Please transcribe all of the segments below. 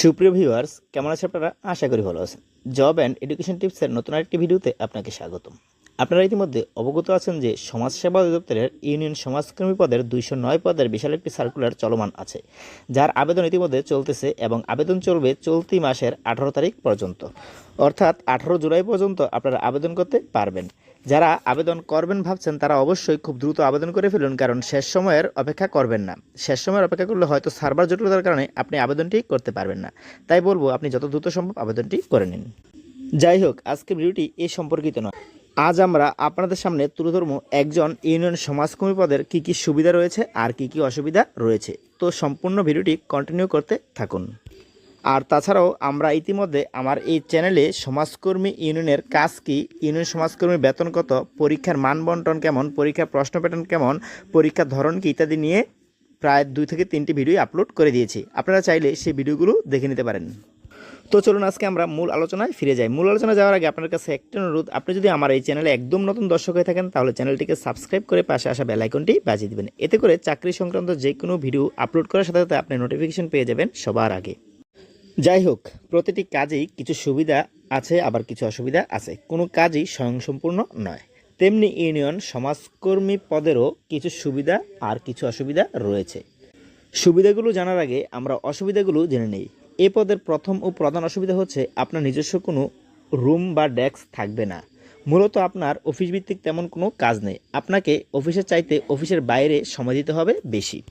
সুপ্রিয় ভিউয়ার্স, কেমন আছে আপনারা? আশা করি ভালো আছেন। জব অ্যান্ড এডুকেশন টিপসের নতুন আরেকটি ভিডিওতে আপনাকে স্বাগতম। আপনারা ইতিমধ্যে অবগত আছেন যে সমাজসেবা অধিদপ্তরের ইউনিয়ন সমাজকর্মী পদের দুইশো নয় পদের বিশাল একটি সার্কুলার চলমান আছে, যার আবেদন ইতিমধ্যে চলতেছে এবং আবেদন চলবে চলতি মাসের আঠারো তারিখ পর্যন্ত। অর্থাৎ আঠারো জুলাই পর্যন্ত আপনারা আবেদন করতে পারবেন। যারা আবেদন করবেন ভাবছেন, তারা অবশ্যই খুব দ্রুত আবেদন করে ফেলুন, কারণ শেষ সময়ের অপেক্ষা করবেন না। শেষ সময়ের অপেক্ষা করলে হয়তো সার্ভার জটিলতার কারণে আপনি আবেদনটি করতে পারবেন না। তাই বলব, আপনি যত দ্রুত সম্ভব আবেদনটি করে নিন। যাই হোক, আজকের ভিডিওটি এ সম্পর্কিত নয়। আজ আমরা আপনাদের সামনে তুলে ধরবো একজন ইউনিয়ন সমাজকর্মী পদের কী কী সুবিধা রয়েছে আর কী কী অসুবিধা রয়েছে। তো সম্পূর্ণ ভিডিওটি কন্টিনিউ করতে থাকুন। আর তাছাড়াও আমরা ইতিমধ্যে আমার এই চ্যানেলে সমাজকর্মী ইউনিয়নের কাজ কি, ইউনিয়ন সমাজকর্মীর বেতন কত, পরীক্ষার মান বন্টন কেমন, পরীক্ষার প্রশ্ন প্যাটার্ন কেমন, পরীক্ষার ধরন কি ইত্যাদি নিয়ে প্রায় দুই থেকে তিনটি ভিডিও আপলোড করে দিয়েছি। আপনারা চাইলে সেই ভিডিওগুলো দেখে নিতে পারেন। তো চলুন আজকে আমরা মূল আলোচনায় ফিরে যাই। মূল আলোচনা যাওয়ার আগে আপনার কাছে একটা অনুরোধ। আপনি যদি আমার এই চ্যানেলে একদম নতুন দর্শক হয়ে থাকেন, তাহলে চ্যানেলটিকে সাবস্ক্রাইব করে পাশে আসা বেল আইকনটি বাজিয়ে দিবেন। এতে করে চাকরি সংক্রান্ত যে কোনো ভিডিও আপলোড করার সাথে সাথে আপনি নোটিফিকেশন পেয়ে যাবেন সবার আগে। যাই হোক, প্রতিটি কাজেই কিছু সুবিধা আছে, আবার কিছু অসুবিধা আছে। কোনো কাজই স্বয়ংসম্পূর্ণ নয়। তেমনি ইউনিয়ন সমাজকর্মী পদেরও কিছু সুবিধা আর কিছু অসুবিধা রয়েছে। সুবিধাগুলো জানার আগে আমরা অসুবিধাগুলো জেনে নেই। এ পদের প্রথম ও প্রধান অসুবিধা হচ্ছে আপনার নিজস্ব কোনো রুম বা ডেস্ক থাকবে না। মূলত আপনার অফিস ভিত্তিক তেমন কোনো কাজ নেই। আপনাকে অফিসের চাইতে অফিসের বাইরে সময় দিতে হবে বেশি।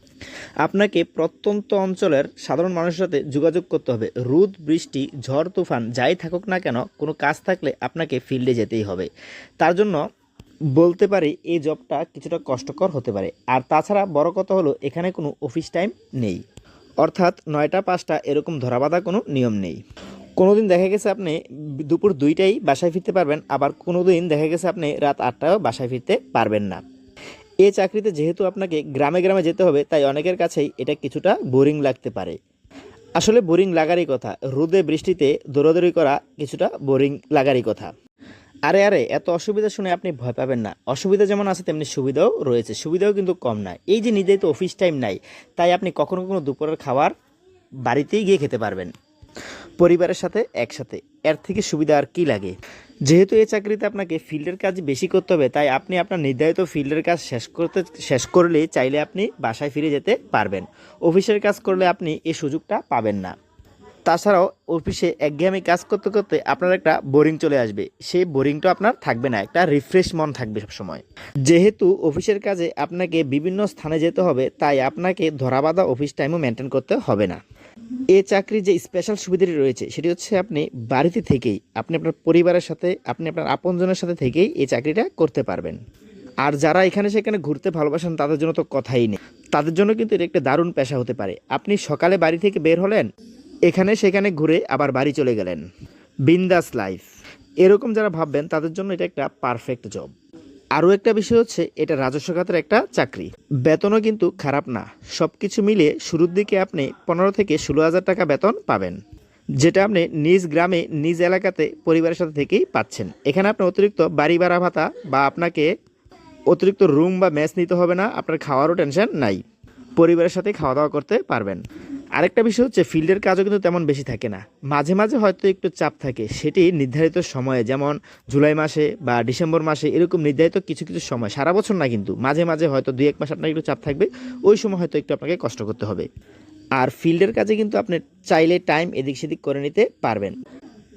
আপনাকে প্রত্যন্ত অঞ্চলের সাধারণ মানুষের সাথে যোগাযোগ করতে হবে। রোদ, বৃষ্টি, ঝড়, তুফান যাই থাকুক না কেন, কোনো কাজ থাকলে আপনাকে ফিল্ডে যেতেই হবে। তার জন্য বলতে পারি এই জবটা কিছুটা কষ্টকর হতে পারে। আর তাছাড়া বড় কথা হলো, এখানে কোনো অফিস টাইম নেই। অর্থাৎ নয়টা, পাঁচটা এরকম ধরাবাঁধা কোনো নিয়ম নেই। কোনো দিন দেখা গেছে আপনি দুপুর দুইটাই বাসায় ফিরতে পারবেন, আবার কোনো দিন দেখা গেছে আপনি রাত আটটাও বাসায় ফিরতে পারবেন না। এই চাকরিতে যেহেতু আপনাকে গ্রামে গ্রামে যেতে হবে, তাই অনেকের কাছেই এটা কিছুটা বোরিং লাগতে পারে। আসলে বোরিং লাগারই কথা, রোদে বৃষ্টিতে দৌড়াদৌড়ি করা কিছুটা বোরিং লাগারই কথা। আরে আরে, এত অসুবিধা শুনে আপনি ভয় পাবেন না। অসুবিধা যেমন আছে, তেমনি সুবিধাও রয়েছে। সুবিধাও কিন্তু কম না এই যে নির্ধারিত অফিস টাইম নাই, তাই আপনি কখনো কখনো দুপুরের খাবার বাড়িতেই গিয়ে খেতে পারবেন। পরিবারের সাথে একসাথে, এর থেকে সুবিধা আর কি লাগে? যেহেতু এই চাকরিতে আপনাকে ফিল্ডের কাজ বেশি করতে হবে, তাই আপনি আপনার নির্ধারিত ফিল্ডের কাজ শেষ করতে, শেষ করলে চাইলে আপনি বাসায় ফিরে যেতে পারবেন। অফিসের কাজ করলে আপনি এই সুযোগটা পাবেন না। তাছাড়াও অফিসে একঘেয়েমি কাজ করতে করতে আপনার একটা বোরিং চলে আসবে। সেই বোরিংটা আপনার থাকবে না, একটা রিফ্রেশ মন থাকবে সবসময়। যেহেতু অফিসের কাজে আপনাকে বিভিন্ন স্থানে যেতে হবে, তাই আপনাকে ধরাবাধা অফিস টাইমও মেনটেন করতে হবে না। এ চাকরির যে স্পেশাল সুবিধাটি রয়েছে, সেটি হচ্ছে আপনি বাড়িতে থেকেই, আপনি আপনার পরিবারের সাথে, আপনি আপনার আপনজনের সাথে থেকেই এই চাকরিটা করতে পারবেন। আর যারা এখানে সেখানে ঘুরতে ভালোবাসেন, তাদের জন্য তো কথাই নেই। তাদের জন্য কিন্তু এটা একটা দারুণ পেশা হতে পারে। আপনি সকালে বাড়ি থেকে বের হলেন এখানে সেখানে ঘুরে আবার বাড়ি চলে গেলেন। বিন্দাস লাইফ। এরকম যারা ভাববেন, তাদের জন্য এটা একটা পারফেক্ট জব আরও একটা বিষয় হচ্ছে, এটা রাজস্ব খাতের একটা চাকরি। বেতনও কিন্তু খারাপ না। সব কিছু মিলিয়ে শুরুর দিকে আপনি পনেরো থেকে ষোলো হাজার টাকা বেতন পাবেন। যেটা আপনি নিজ গ্রামে, নিজ এলাকাতে পরিবারের সাথে থেকেই পাচ্ছেন। এখানে আপনি অতিরিক্ত বাড়ি ভাড়া ভাতা বা আপনাকে অতিরিক্ত রুম বা মেস নিতে হবে না। আপনার খাওয়ারও টেনশন নাই। পরিবারের সাথে খাওয়া দাওয়া করতে পারবেন। আরেকটা বিষয় হচ্ছে, ফিল্ডের কাজও কিন্তু তেমন বেশি থাকে না। মাঝে মাঝে হয়তো একটু চাপ থাকে। সেটি নির্ধারিত সময়ে, যেমন জুলাই মাসে বা ডিসেম্বর মাসে এরকম নির্ধারিত কিছু কিছু সময়। সারা বছর না কিন্তু, মাঝে মাঝে হয়তো দুই এক মাস আপনার একটু চাপ থাকবে, ওই সময় হয়তো একটু আপনাকে কষ্ট করতে হবে। আর ফিল্ডের কাজে কিন্তু আপনি চাইলে টাইম এদিক সেদিক করে নিতে পারবেন।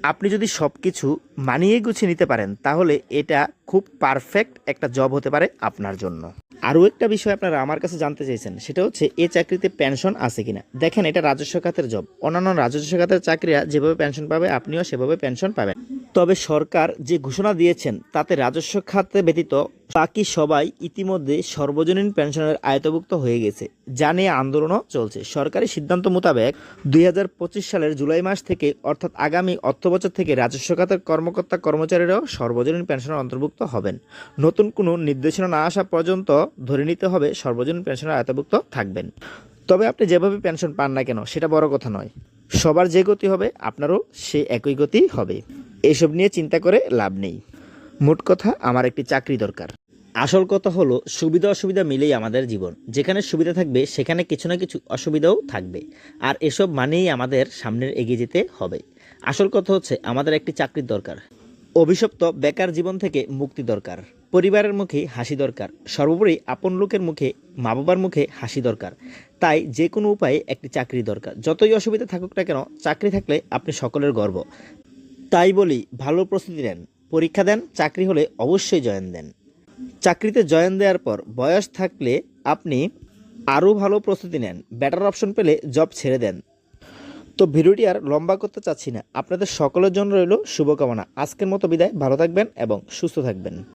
আপনি যদি সব কিছু মানিয়ে গুছিয়ে নিতে পারেন, তাহলে এটা খুব পারফেক্ট একটা জব হতে পারে আপনার জন্য। আরও একটা বিষয় আপনারা আমার কাছে জানতে চাইছেন, সেটা হচ্ছে এ চাকরিতে পেনশন আছে কিনা? দেখেন, এটা রাজস্ব খাতের জব অন্যান্য রাজস্ব খাতের চাকরিরা যেভাবে পেনশন পাবে, আপনিও সেভাবে পেনশন পাবেন। তবে সরকার যে ঘোষণা দিয়েছেন, তাতে রাজস্ব খাতে ব্যতীত বাকি সবাই ইতিমধ্যে সর্বজনীন পেনশনের আয়তভুক্ত হয়ে গেছে। যা নিয়ে আন্দোলনও চলছে। সরকারি সিদ্ধান্ত মোতাবেক দুই হাজার পঁচিশ সালের জুলাই মাস থেকে, অর্থাৎ আগামী অর্থবছর থেকে রাজস্ব খাতের কর্মকর্তা কর্মচারীরাও সর্বজনীন পেনশনের অন্তর্ভুক্ত হবেন। নতুন কোনো নির্দেশনা না আসা পর্যন্ত ধরে নিতে হবে সর্বজনীন পেনশনের আয়তভুক্ত থাকবেন। তবে আপনি যেভাবে পেনশন পান না কেন, সেটা বড় কথা নয়। সবার যে গতি হবে, আপনারও সে একই গতি হবে। এসব নিয়ে চিন্তা করে লাভ নেই। মোট কথা, আমার একটি চাকরি দরকার। আসল কথা হলো, সুবিধা অসুবিধা মিলেই আমাদের জীবন। যেখানে সুবিধা থাকবে, সেখানে কিছু না কিছু অসুবিধাও থাকবে। আর এসব মানেই আমাদের সামনের এগিয়ে যেতে হবে। আসল কথা হচ্ছে, আমাদের একটি চাকরির দরকার। অভিশপ্ত বেকার জীবন থেকে মুক্তি দরকার। পরিবারের মুখে হাসি দরকার। সর্বোপরি আপন লোকের মুখে মা বাবার মুখে হাসি দরকার। তাই যে কোনো উপায়ে একটি চাকরি দরকার। যতই অসুবিধা থাকুক না কেন, চাকরি থাকলে আপনি সকলের গর্ব। তাই বলি, ভালো প্রস্তুতি নেন। পরীক্ষা দেন, চাকরি হলে অবশ্যই জয়েন দেন। চাকরিতে জয়েন দেওয়ার পর বয়স থাকলে আপনি আরও ভালো প্রস্তুতি নেন ব্যাটার অপশন পেলে জব ছেড়ে দেন। তো ভিডিওটি আর লম্বা করতে চাচ্ছি না। আপনাদের সকলের জন্য রইল শুভকামনা। আজকের মতো বিদায়। ভালো থাকবেন এবং সুস্থ থাকবেন।